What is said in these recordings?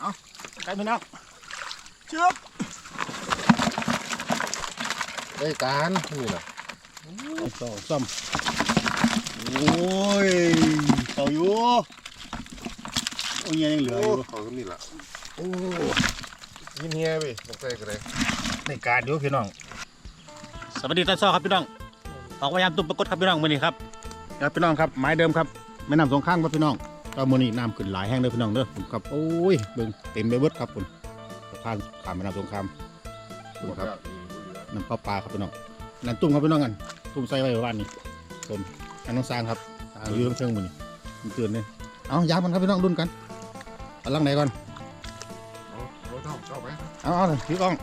เอาไก่พี่น้องเชือบได้การนี่น่ะสองซ้ำโอ้ยเต่าอยู่โอ้ยยังเหลือโอ้อยู่เขาก็นี่ล่ะโอ้ยินเฮียไปลงใส่กันเลยในการอยู่พี่น้อง สวัสดีตอนเช้าครับพี่น้อง ออกพยายามตุ้มปรากฏครับพี่น้องมื้อนี้ครับครับพี่น้องครับไม้เดิมครับแม่น้ำสองข้างครับพี่น้อง ตอนมื้อนี้น้ำขึ้นหลายแห้งเลยพี่น้องเด้อผมครับโอ้ยเบิ่งเต็มไปเบิดครับผมข้างขามแม่น้ำสงครามดูครับน้ำปลาปลาครับพี่น้องนั่นตุ่มครับพี่น้องกันตุ่มใส่ไว้บ้านนี้ผมอันน้องสร้างครับสร้างอยู่เชิงมือนี่มันเตือนเลยเอายามันครับพี่น้องดุนกันเอาลังไหนก่อนเอาเอาเท่าเท่าไหมเอาเอาถือกล้อง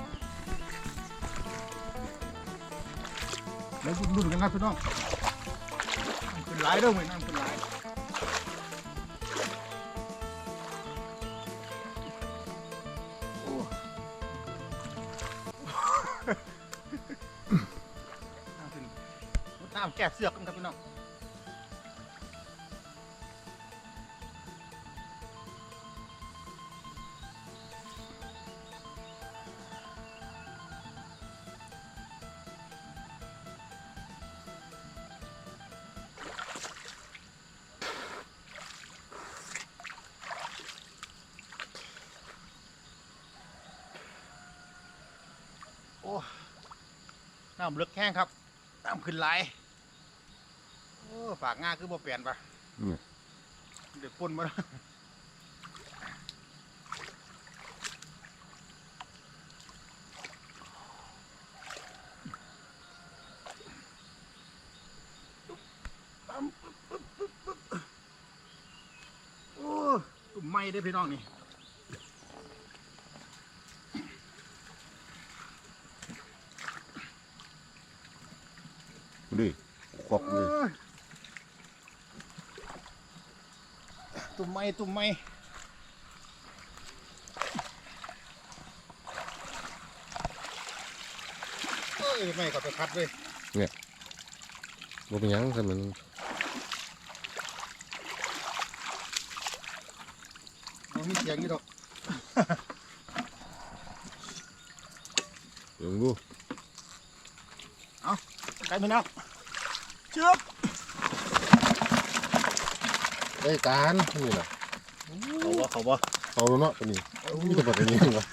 แล้วดุนกันครับพี่น้องขึ้นหลายเด้อมือน้ำขึ้นหลาย น้ำแก้เสือกกันครับพี่น้องโอ้น้ำลึกแห้งครับน้ำขึ้นไหล อ้ปากง่าคือบ่เปลี่ยนปะเด็กปุ่นมาแล้วโอ้ตุ่มไหม้ได้อพี่น้องนี่ ดิควักเลย ตุ่มไม้ตุ่มไม้เอ้ยไม่ก็จะคัดเลยบ่เป็นหยังซั่นมันมันมีเสียงอยู่ดอกเดี๋ยวดู ไก่พี่น้องเชือบ ได้การนี่น่ะเขาว่าเขาว่าเอาแล้วเนาะตัวนี้มีแต่แบบนี้วะ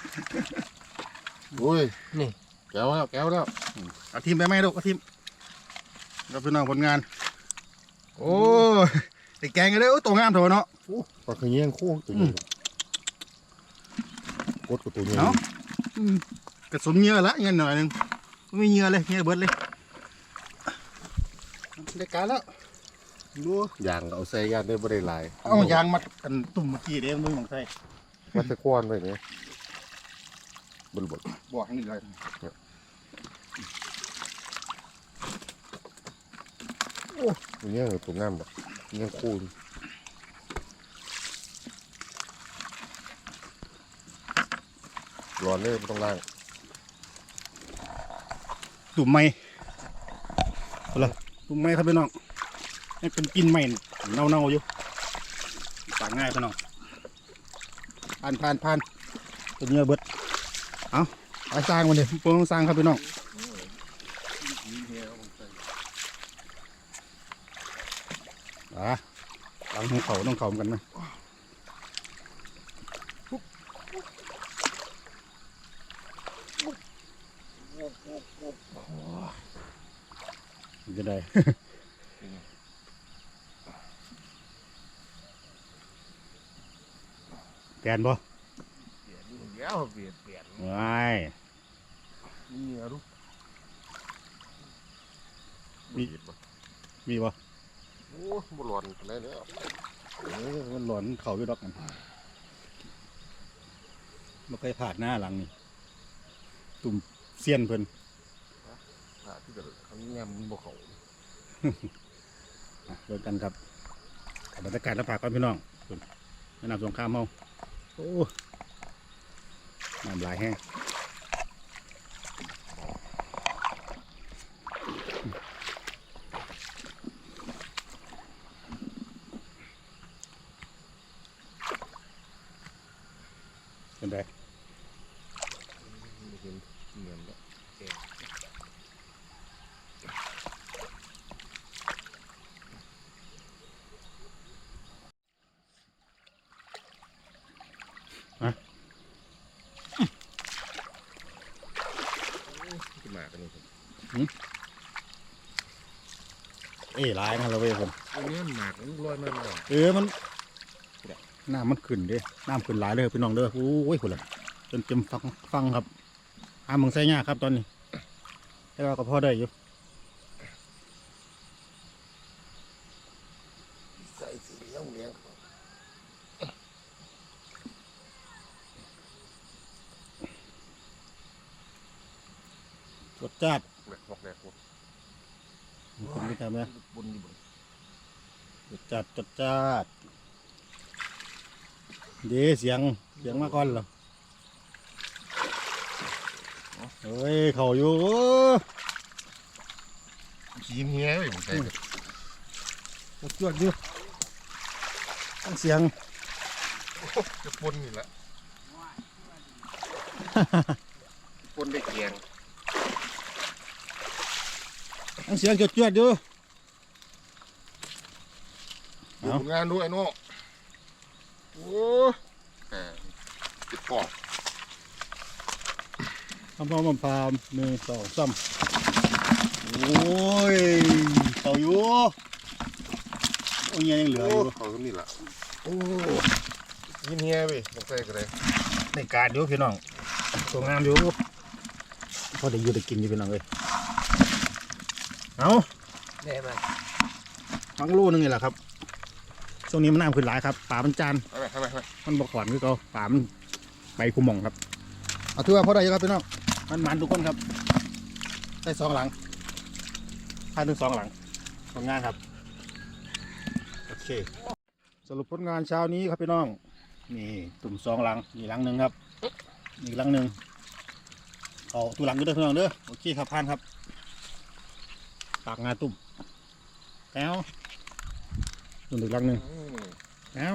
โอ้ยนี่แก้วแล้วแก้วแล้วเอาทีมไปไหมลูกเอาทีมเราพี่น้องผลงาน โอ้ยไอ้แกงกันเลยโอ้ยตัวงามเถอะเนาะปลาขยี้งโค้งตัวนี้กดกับตัวนี้เนาะอืมกระสมเหงื่อละเงี้ยหน่อยหนึงไม่เหงื่อเลยเหงื่อเบิดเลยได้การแล้ว ดูยางก็เอาใส่ยางได้บ่ได้หลายเอายางมัดกันตุ่มเมื่อกี้เด้มือของใส่มันจะกวนไปเนี่ยบนบนบอกให้นี่เลยอย่างเงี้ยตัวงามแบบเงี้ยคูณร้อนเลยไม่ต้องล้างตุ่มไม้เอาละตุ่มไม้ครับพี่น้อง นี่เป็นกินไม้เน่าๆอยู่ปากง่ายพี่น้องผ่านผ่านผ่านตัวเนื้อเบิดเอาไปสร้างมันเลยพวกต้องสร้างครับพี่น้องอะหลังของเขาต้องเขากันไหมจะได้ แกนบ่เดี๋ยวเปลี่ยนเปลี่ยนว้ายนี่อะลูกมีมีบ่โอ้บ่ร้อนปานใดแล้วเออมันหลอนเขาอยู่ดอกมันมันเคยผ่านหน้าหลังนี่ตุ่มเสียนเพิ่นถ้าที่เกิดคำงามมันบ่เขาเดินกันครับบรรยากาศแล้วพาก่อนพี่น้องส่วนแม่นำสงครามเฮา โอ้น้ำลายแห้งเป็นไร เห็นเหมือนแล้ว ขึ้นมากันนี่ครับ เอ้ยร้ายนะเราเว้ยผมอันนี้หมากมันลอยมาเลยเออมันน้ำมันขึ้นเด้น้ำขึ้นหลายเลยพี่น้องเด้อโอ้ยคนละจนเต็มฟังฟังครับหามึงใส่ยากครับตอนนี้แต่ว่าก็พอได้อยู่ใส่สีเหลี้ยงเหลี้ยงรสจัด แหลกบอกแหลกบอก คุณพี่ทำไหมบนนี่บนรสจัดรสจัดเดี๋ยวเสียงเสียงมาก่อนเหรอเฮ้ยเขาอยู่ขีนเฮียเลยผมใส่เลยรสจวดอยู่ต้องเสียงจะปนนี่แหละปนได้เกียง ต้อง เสียงจวดจวดๆอยู่ดูเอาผลงานด้วยเนาะโอ้แหมติดปอดพร้อมๆพามหนึ่งสองสามโอ้ยเขาอยู่โอ้ยยังเหลืออยู่เขาตรงนี้แหละโอ้ยินเฮียไปต้องใส่กันเลยในการอยู่พี่น้องตัวงามอยู่พอได้อยู่ได้กินอยู่พี่น้องเลย เอาแน่มาฟังโลนึงนี่แหละครับช่วงนี้มันน้ำขึ้นหลายครับป่ามันจานทำไมทำไมทำไมมันบกขอนคือเขาป่ามันไปคุมหมองครับเอาถือว่าพอได้อยู่ครับพี่น้องมันมันทุกคนครับได้สองหลังพาถึงสองหลังผลงานครับโอเค สรุปผลงานเช้านี้ครับพี่น้องนี่ตุ่มสองหลังนี่หลังหนึ่งครับอีกหลังหนึ่งเอาตัวหลังก็ได้อพี่น้องเด้อโอเคครับผ่านครับ ปากงานตุ่มแล้วตุ่มอีกหลังหนึ่งอืมแล้ว